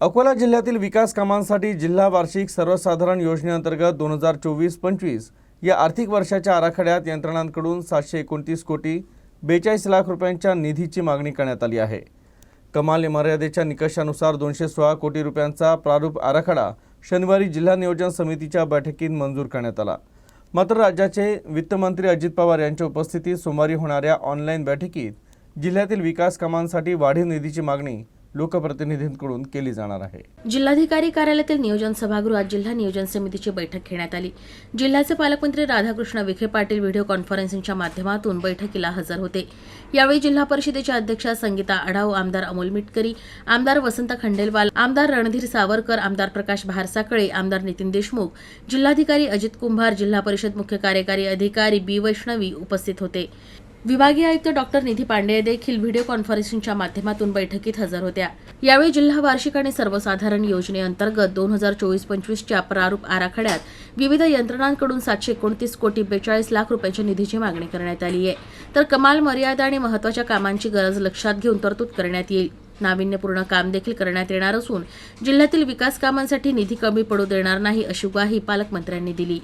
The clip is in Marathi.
अकोला जिल्ह्यातील विकास कामांसाठी जिल्हा वार्षिक सर्वसाधारण योजनेअंतर्गत दोन हजार चोवीस पंचवीस या आर्थिक वर्षाच्या आराखड्यात यंत्रणांकडून सातशे एकोणतीस कोटी बेचाळीस लाख रुपयांच्या निधीची मागणी करण्यात आली आहे. कमाल मर्यादेच्या निकषानुसार दोनशे सोळा कोटी रुपयांचा प्रारूप आराखडा शनिवारी जिल्हा नियोजन समितीच्या बैठकीत मंजूर करण्यात आला. मात्र राज्याचे वित्तमंत्री अजित पवार यांच्या उपस्थितीत सोमवारी होणाऱ्या ऑनलाईन बैठकीत जिल्ह्यातील विकास कामांसाठी वाढीव निधीची मागणी लोकप्रतिनिधींकडून केली जाणार आहे. जिल्हाधिकारी कार्यालयातील नियोजन सभागृहात जिल्हा नियोजन समितीची बैठक घेण्यात आली. जिल्ह्याचे पालकमंत्री राधाकृष्ण विखे पाटील व्हिडिओ कॉन्फरन्सिंगच्या माध्यमातून बैठकीला हजर होते. यावेळी जिल्हा परिषदेच्या अध्यक्षा संगीता आढाव आमदार अमोल मिटकरी आमदार वसंत खंडेलवाल आमदार रणधीर सावरकर आमदार प्रकाश भारसाकळे आमदार नितीन देशमुख जिल्हाधिकारी अजित कुंभार जिल्हा परिषद मुख्य कार्यकारी अधिकारी बी वैष्णवी उपस्थित होते. विभागीय आयुक्त डॉक्टर निधी पांडे देखील व्हिडिओ कॉन्फरन्सिंगच्या माध्यमातून बैठकीत हजर होत्या. यावेळी जिल्हा वार्षिक आणि सर्वसाधारण योजनेअंतर्गत दोन हजार चोवीस पंचवीसच्या प्रारूप आराखड्यात विविध यंत्रणांकडून सातशे एकोणतीस कोटी बेचाळीस लाख रुपयांच्या निधीची मागणी करण्यात आली आहे. तर कमाल मर्यादा आणि महत्त्वाच्या कामांची गरज लक्षात घेऊन तरतूद करण्यात येईल. नाविन्यपूर्ण काम देखील करण्यात येणार असून जिल्ह्यातील विकास कामांसाठी निधी कमी पडू देणार नाही अशी ग्वाही पालकमंत्र्यांनी दिली.